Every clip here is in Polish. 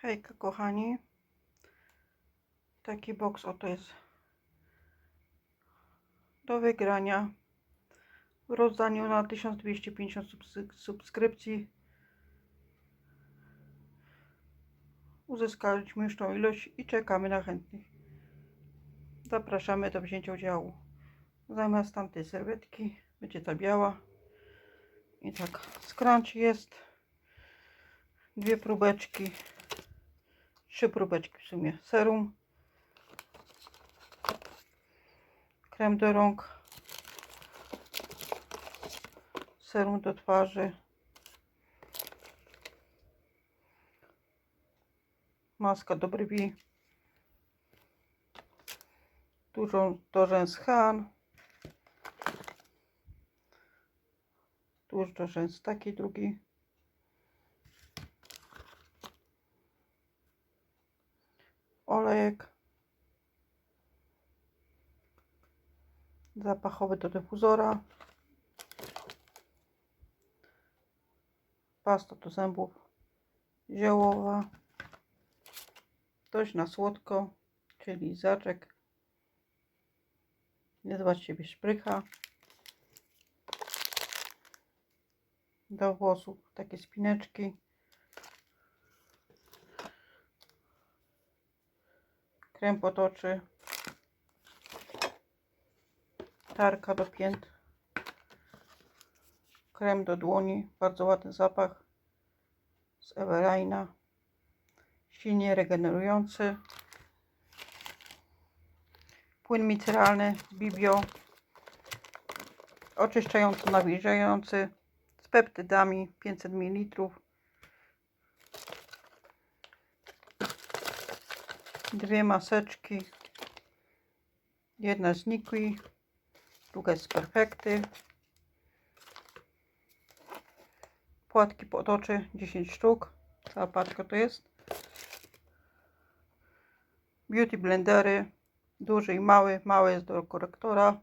Hejka kochani. Taki box oto jest do wygrania w rozdaniu na 1250 subsy- subskrypcji. Uzyskaliśmy już tą ilość i czekamy na chętnych. Zapraszamy do wzięcia udziału. Zamiast tamtej serwetki będzie ta biała. I tak, scrunch jest. Dwie próbeczki. Trzy próbeczki w sumie. Serum. Krem do rąk. Serum do twarzy. Maska do brwi. Dużo do rzęs Han. Tuż do rzęs taki drugi. Olejek. Zapachowy do dyfuzora. Pasta do zębów ziołowa. Dość na słodko, czyli zaczek. Nie zwać siebie szprycha. Do włosów takie spineczki. Krem pod oczy. Tarka do pięt. Krem do dłoni. Bardzo ładny zapach. Z Everina. Silnie regenerujący. Płyn miceralny z Bibio. Oczyszczający, nawilżający. Z peptydami 500 ml. Dwie maseczki. Jedna z Nikui, druga z Perfekty. Płatki pod oczy 10 sztuk. Cała paczka to jest. Beauty blendery. Duży i mały. Mały jest do korektora.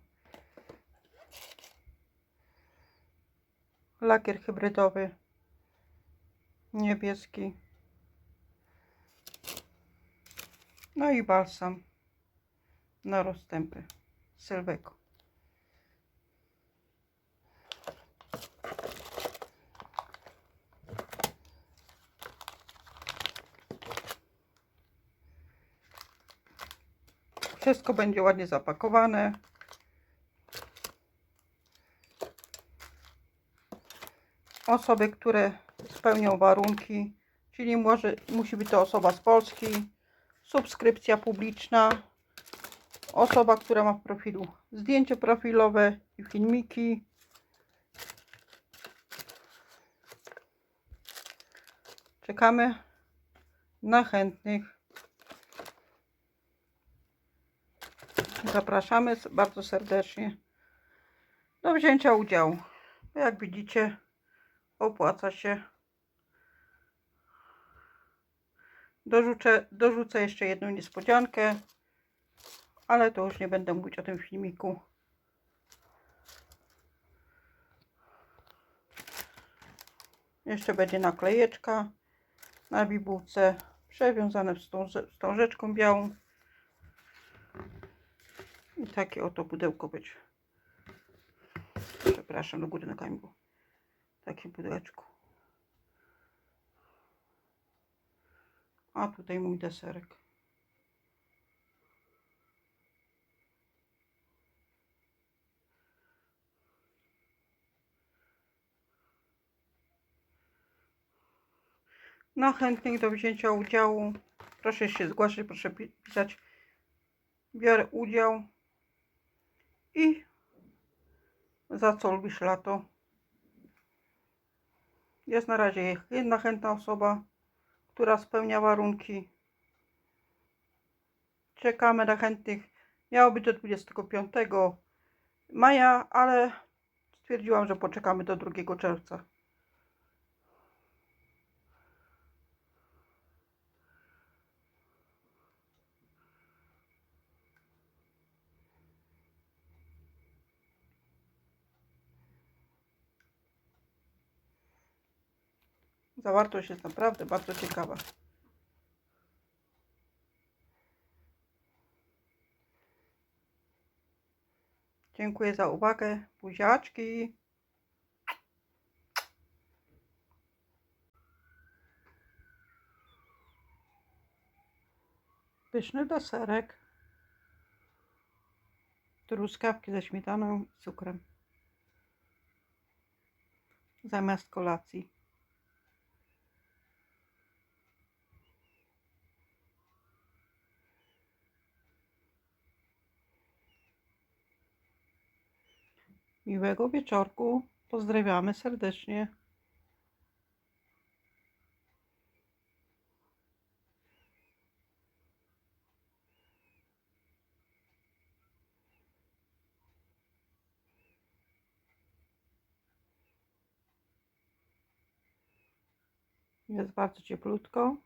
Lakier hybrydowy. Niebieski. No i balsam na rozstępy. Sylweko. Wszystko będzie ładnie zapakowane. Osoby, które spełnią warunki, czyli może, musi być to osoba z Polski, subskrypcja publiczna, osoba, która ma w profilu zdjęcie profilowe i filmiki. Czekamy na chętnych. Zapraszamy bardzo serdecznie do wzięcia udziału. Jak widzicie, opłaca się. Dorzucę, dorzucę jeszcze jedną niespodziankę, ale to już nie będę mówić o tym filmiku. Jeszcze będzie naklejeczka na bibułce, przewiązane wstąże- wstążeczką białą. I takie oto pudełko być. Przepraszam, do góry nogami było. Takie pudełeczko. A tutaj mój deserek. Na chętnych do wzięcia udziału proszę się zgłaszać, proszę pi- pisać biorę udział i za co lubisz lato. Jest na razie jedna chętna osoba, która spełnia warunki. Czekamy na chętnych. Miało być do 25 maja, ale stwierdziłam, że poczekamy do 2 czerwca. Zawartość jest naprawdę bardzo ciekawa. Dziękuję za uwagę. Buziaczki. Pyszny deserek. Truskawki ze śmietaną i cukrem. Zamiast kolacji. Miłego wieczorku. Pozdrawiamy serdecznie. Jest bardzo cieplutko.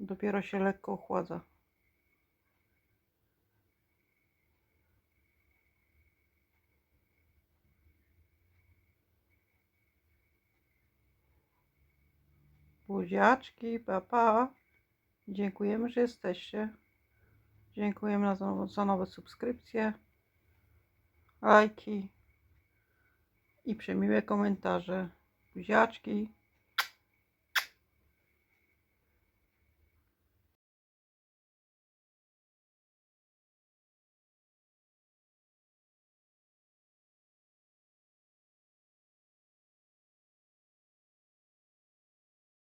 Dopiero się lekko ochładza. Buziaczki, papa. Dziękujemy, że jesteście. Dziękujemy za, za nowe subskrypcje, lajki i przemiłe komentarze. Buziaczki.